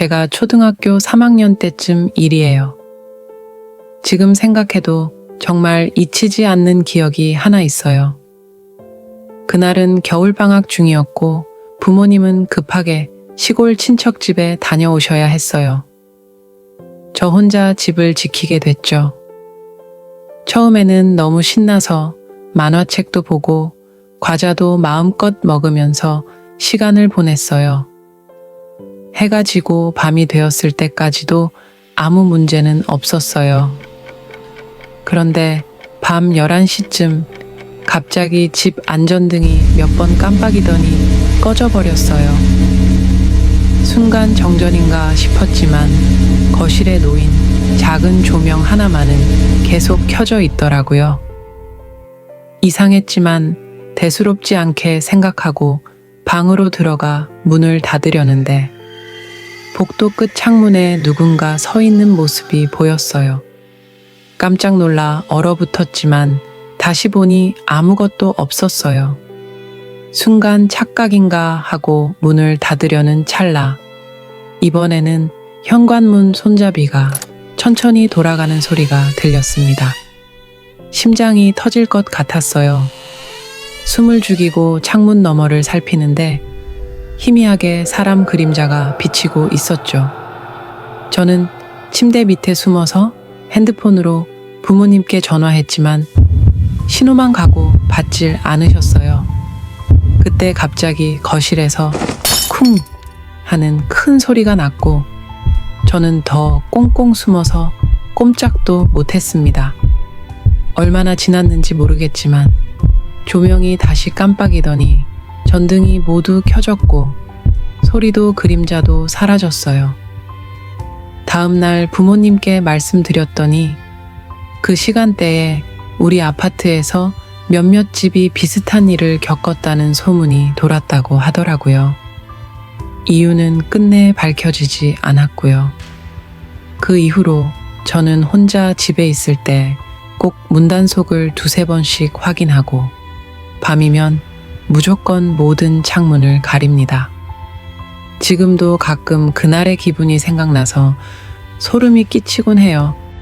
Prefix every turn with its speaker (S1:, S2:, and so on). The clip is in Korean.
S1: 제가 초등학교 3학년 때쯤 일이에요. 지금 생각해도 정말 잊히지 않는 기억이 하나 있어요. 그날은 겨울방학 중이었고 부모님은 급하게 시골 친척 집에 다녀오셔야 했어요. 저 혼자 집을 지키게 됐죠. 처음에는 너무 신나서 만화책도 보고 과자도 마음껏 먹으면서 시간을 보냈어요. 해가 지고 밤이 되었을 때까지도 아무 문제는 없었어요. 그런데 밤 11시쯤 갑자기 집 안전등이 몇 번 깜빡이더니 꺼져버렸어요. 순간 정전인가 싶었지만 거실에 놓인 작은 조명 하나만은 계속 켜져 있더라고요. 이상했지만 대수롭지 않게 생각하고 방으로 들어가 문을 닫으려는데 복도 끝 창문에 누군가 서 있는 모습이 보였어요. 깜짝 놀라 얼어붙었지만 다시 보니 아무것도 없었어요. 순간 착각인가 하고 문을 닫으려는 찰나 이번에는 현관문 손잡이가 천천히 돌아가는 소리가 들렸습니다. 심장이 터질 것 같았어요. 숨을 죽이고 창문 너머를 살피는데 희미하게 사람 그림자가 비치고 있었죠. 저는 침대 밑에 숨어서 핸드폰으로 부모님께 전화했지만 신호만 가고 받질 않으셨어요. 그때 갑자기 거실에서 쿵 하는 큰 소리가 났고 저는 더 꽁꽁 숨어서 꼼짝도 못했습니다. 얼마나 지났는지 모르겠지만 조명이 다시 깜빡이더니 전등이 모두 켜졌고 소리도 그림자도 사라졌어요. 다음 날 부모님께 말씀드렸더니 그 시간대에 우리 아파트에서 몇몇 집이 비슷한 일을 겪었다는 소문이 돌았다고 하더라고요. 이유는 끝내 밝혀지지 않았고요. 그 이후로 저는 혼자 집에 있을 때 꼭 문단속을 두세 번씩 확인하고 밤이면 무조건 모든 창문을 가립니다. 지금도 가끔 그날의 기분이 생각나서 소름이 끼치곤 해요.